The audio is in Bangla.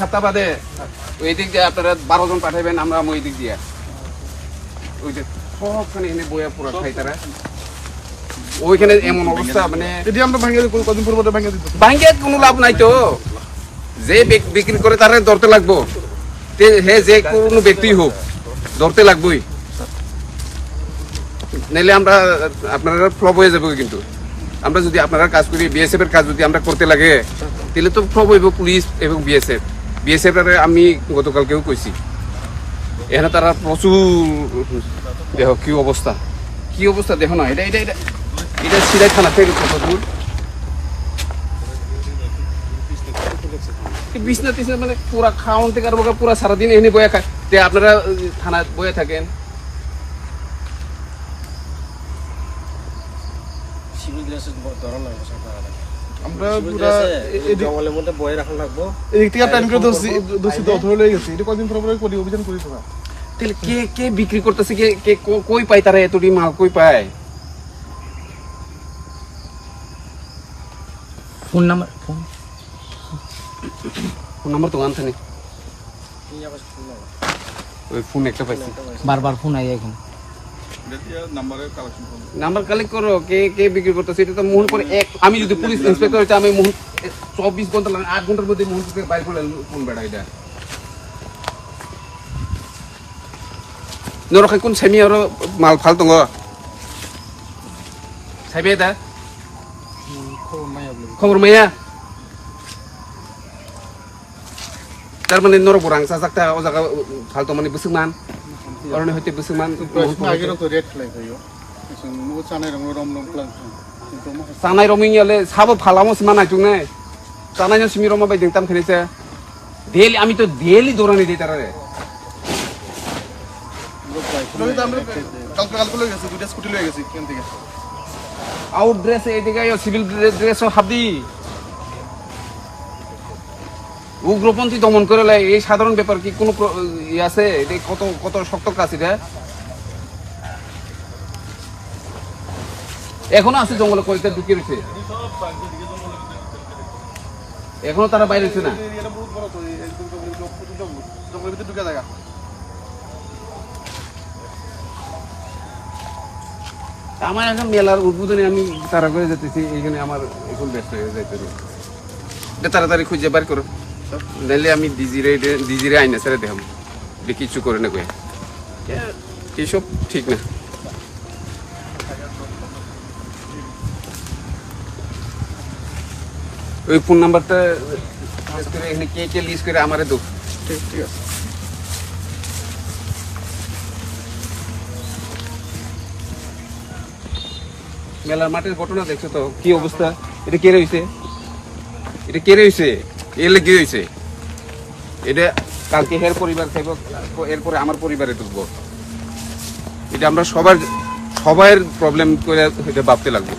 সাতটা বাদে ওই দিক দিয়ে আপনারা বারো জন পাঠাবেন আমরা ওই দিক দিয়ে। ওই যে সবখানে এনে বইয়া পুরো খাই তারা ওইখানে এমন অবস্থা মানে এটি আমরা ভাঙিয়ে দিই, কদিন পর ভাঙিয়ে দিতে। ভাঙ্গে কোনো লাভ নাই তো। যে বিক- বিক্রি করে তারে ধরতে লাগবো। হে যে কোনো ব্যক্তি হোক ধরতে লাগবোই। নাইলে আমরা আপনারা ফ্লপ হয়ে যাব কিন্তু। আমরা যদি আপনারা কাজ করি বিএসএফ এর কাজ যদি আমরা করতে লাগে তাহলে তো ফ্লপ হইব পুলিশ এবং বিএসএফ বিএসএফ এর আমি গতকালকেও কইছি এখানে তারা প্রচুর দেহ কি অবস্থা কি অবস্থা দেখো না এটা এটা এটা এটা সিলাই থানা থেকে বিছনা টিছনা মানে পুরা খাওয়ান থেকে করে পুরা সারাদিন এনে বয়ে খায়। তে আপনারা থানায় বয়ে থাকেন। সিভিল ড্রেসের ধরন লাগবে সরকার আমরা পুরা জঙ্গলের মধ্যে বয়ে রাখা লাগবো। এদিক থেকে টাইম করে ধরছি ধরছি তো ধরে গেছে। এটা কদিন পর পরে করি অভিযান করি তোরা তাহলে কে কে বিক্রি করতেছে কে কে কই পায় তারা এতটি মাল কই পায়? Phone number phone. Phone number তো আনতে নেই ওই ফোন একটা পাইছি। বারবার ফোন আই এখন। নাম্বার কালেক্ট করো, কে কে বিক্রি করতেছে, এটা তো মোহন করে এক। আমি যদি পুলিশ ইন্সপেক্টর হইতে আমি মোহন চব্বিশ ঘণ্টা লাগে, আট ঘণ্টার মধ্যে মোহন থেকে বাইর করে ফোন বেড়া এটা? নরখাই কোন সেমি আর মাল ফাল দङ সাইবে দা খবর মাইয়া। তারমানে নরক বরাং সাজাকটা ও জায়গা ফালতো মানে বুসুমান অরণে হইতে বুসুমান আগেরও তো রেড ফ্ল্যাগ হইও। মুগো চানাই রঙ রম রমিংয়ালে সাবো ফালামো সিমা নাইতুং নাই চানাই সিমি রমা বাই দেংতাম খেলেছে। ডেলি আমি তো ডেলি দৌড়ানি দিই তারা নইলে তো আমরা কালকে কালকে লয়ে গেছি দুইটা স্কুটি লয়ে গেছি কেন থেকে আউট ড্রেস এদিকে সিভিল ড্রেস হাবদি উগ্রপন্থী দমন করে লাই, এই সাধারণ ব্যাপার কি কোনো আছে? এটা কত কত শক্ত কাজ এটা? এখনও আছে জঙ্গলে কয়েকটা ঢুকে রয়েছে। এখনও তারা বাইরে হচ্ছে না? আমার এখন মেলার উদ্বোধনে আমি তারা করে যেতেছি এখানে আমার এখন ব্যস্ত হয়ে যাইতে তাড়াতাড়ি খুঁজে বার করো। নাইলে আমি ডিজিরে ডিজিরে আইনা ছেড়ে দেখাম। যে কিছু করে না কয়ে এসব ঠিক না। ওই ফোন নাম্বারটা এখানে কে কে লিস্ট করে আমারে দো। ঠিক ঠিক আছে। মেলার মাঠের ঘটনা দেখছ তো? কি অবস্থা? এটা কে রয়েছে? এটা কে রয়েছে? এলে কি হয়েছে? এটা কালকে হের পরিবার খাইব, এরপরে আমার পরিবারে ঢুকবো। এটা আমরা সবার সবার প্রবলেম করে এটা ভাবতে লাগবো।